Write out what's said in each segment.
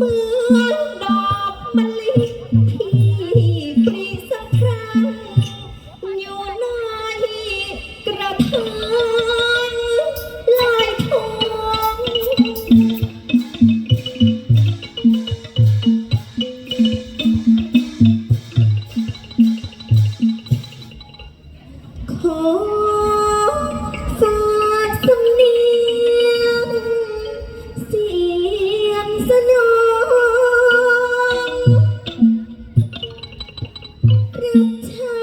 มือด ฉัน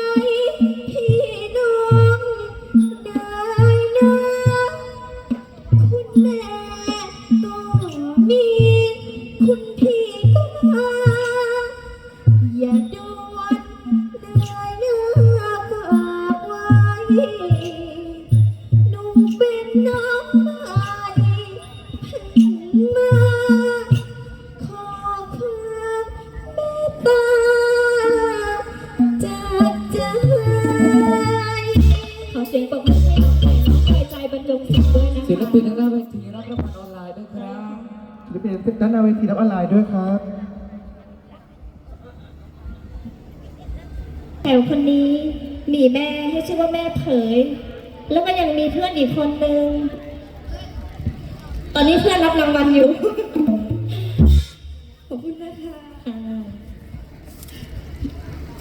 ศิลปินทางด้านเวทีรับรางวัลออนไลน์ด้วยครับ ศิลปินด้านหน้าเวทีรับออนไลน์ด้วยครับแถวคนนี้มีแม่ให้ชื่อว่าแม่เผย แล้วก็ยังมีเพื่อนอีกคนนึง ตอนนี้เพื่อนรับรางวัลอยู่ ขอบคุณนะคะ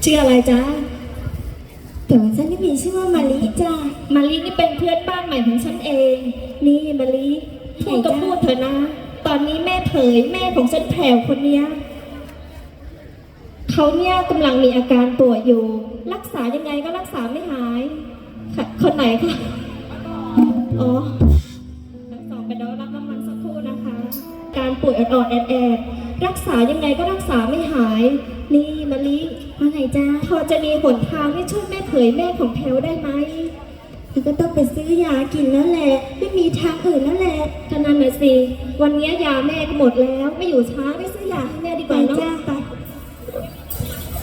ชื่ออะไรจ๊ะแต่ว่าฉันไม่มีชื่อว่ามาลิจ้า มาลินี่เป็นเพื่อนบ้านใหม่ของฉันเอง นี่มาลิพูดก็พูดเถอะนะ ตอนนี้แม่เผยแม่ของฉันแผ่วคนเนี้ยเขาเนี่ยกำลังมีอาการป่วยอยู่ รักษายังไงก็รักษาไม่หายค่ะคนไหนคะอ๋อทั้งสองไปเดี๋ยวรับรางวัลสักครู่นะคะ การป่วยอ่อนๆแอดๆรักษายังไงก็รักษาไม่หาย นี่มาลิว่าไงจ้าพอจะมีหนทางให้ช่วยแม่เผยแม่ของแพลวได้ไหม แล้วก็ต้องไปซื้อยากินแล้วแหละ ไม่มีทางอื่นแล้วแหละก็นั่นน่ะสิ วันนี้ยาแม่ก็หมดแล้ว ไม่อยู่ช้าไม่ซื้อยาให้แม่ดีกไปว่าเนาะ จ้าไป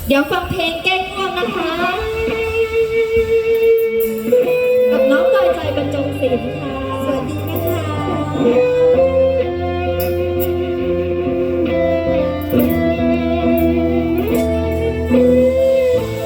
เดี๋ยวฟังเพลงแก้ง่วงนะคะ กับน้องดอยใจบรรจงศิลป์ค่ะสวัสดีนะคะ